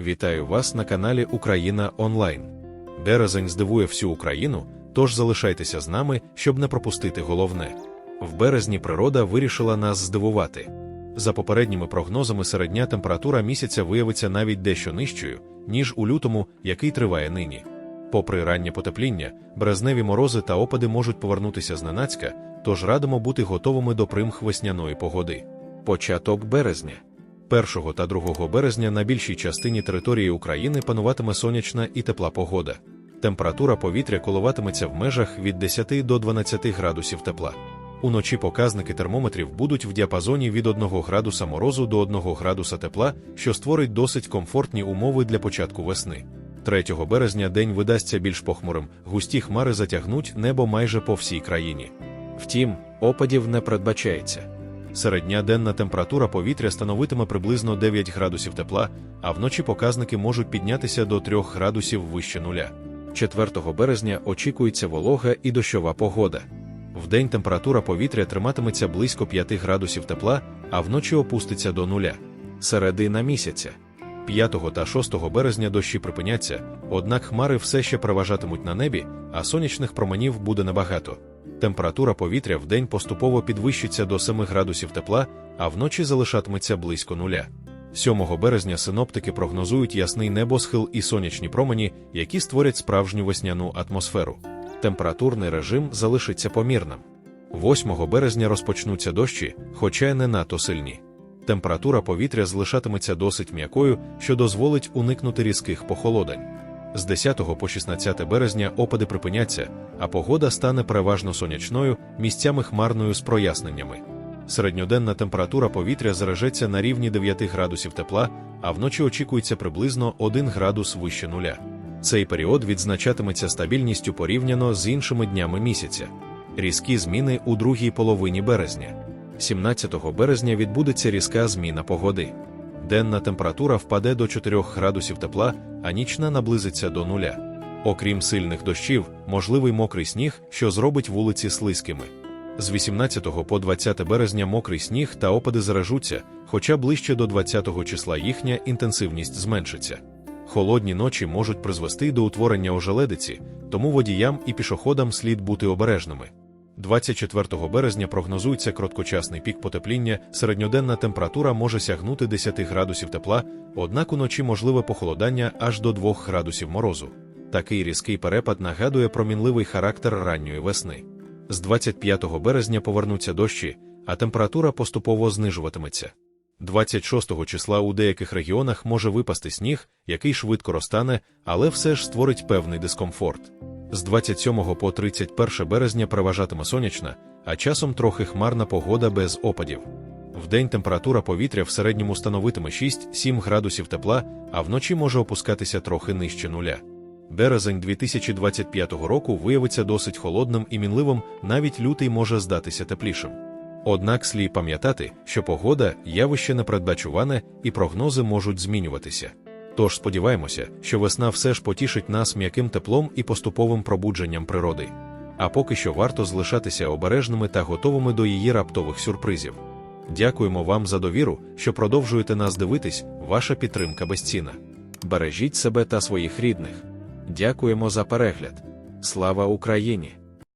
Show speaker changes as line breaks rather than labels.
Вітаю вас на каналі Україна Онлайн. Березень здивує всю Україну, тож залишайтеся з нами, щоб не пропустити головне. В березні природа вирішила нас здивувати. За попередніми прогнозами, середня температура місяця виявиться навіть дещо нижчою, ніж у лютому, який триває нині. Попри раннє потепління, березневі морози та опади можуть повернутися зненацька, тож радимо бути готовими до примх весняної погоди. Початок березня. 1 та 2 березня на більшій частині території України пануватиме сонячна і тепла погода. Температура повітря коливатиметься в межах від 10 до 12 градусів тепла. Уночі показники термометрів будуть в діапазоні від 1 градуса морозу до 1 градуса тепла, що створить досить комфортні умови для початку весни. 3 березня день видасться більш похмурим, густі хмари затягнуть небо майже по всій країні. Втім, опадів не передбачається. Середня денна температура повітря становитиме приблизно 9 градусів тепла, а вночі показники можуть піднятися до 3 градусів вище нуля. 4 березня очікується волога і дощова погода. Вдень температура повітря триматиметься близько 5 градусів тепла, а вночі опуститься до нуля. Середина місяця. 5 та 6 березня дощі припиняться, однак хмари все ще переважатимуть на небі, а сонячних променів буде небагато. Температура повітря в день поступово підвищиться до 7 градусів тепла, а вночі залишатиметься близько нуля. 7 березня синоптики прогнозують ясний небосхил і сонячні промені, які створять справжню весняну атмосферу. Температурний режим залишиться помірним. 8 березня розпочнуться дощі, хоча й не надто сильні. Температура повітря залишатиметься досить м'якою, що дозволить уникнути різких похолодань. З 10 по 16 березня опади припиняться, а погода стане переважно сонячною, місцями хмарною з проясненнями. Середньоденна температура повітря зарежеться на рівні 9 градусів тепла, а вночі очікується приблизно 1 градус вище нуля. Цей період відзначатиметься стабільністю порівняно з іншими днями місяця. Різкі зміни у другій половині березня. 17 березня відбудеться різка зміна погоди. Денна температура впаде до 4 градусів тепла, а нічна наблизиться до нуля. Окрім сильних дощів, можливий мокрий сніг, що зробить вулиці слизькими. З 18 по 20 березня мокрий сніг та опади заражуться, хоча ближче до 20 числа їхня інтенсивність зменшиться. Холодні ночі можуть призвести до утворення ожеледиці, тому водіям і пішоходам слід бути обережними. 24 березня прогнозується короткочасний пік потепління, середньоденна температура може сягнути 10 градусів тепла, однак уночі можливе похолодання аж до 2 градусів морозу. Такий різкий перепад нагадує про мінливий характер ранньої весни. З 25 березня повернуться дощі, а температура поступово знижуватиметься. 26 числа у деяких регіонах може випасти сніг, який швидко розтане, але все ж створить певний дискомфорт. З 27 по 31 березня переважатиме сонячна, а часом трохи хмарна погода без опадів. Вдень температура повітря в середньому становитиме 6-7 градусів тепла, а вночі може опускатися трохи нижче нуля. Березень 2025 року виявиться досить холодним і мінливим, навіть лютий може здатися теплішим. Однак слід пам'ятати, що погода явище непередбачуване і прогнози можуть змінюватися. Тож сподіваємося, що весна все ж потішить нас м'яким теплом і поступовим пробудженням природи. А поки що варто залишатися обережними та готовими до її раптових сюрпризів. Дякуємо вам за довіру, що продовжуєте нас дивитись, ваша підтримка безцінна. Бережіть себе та своїх рідних. Дякуємо за перегляд. Слава Україні!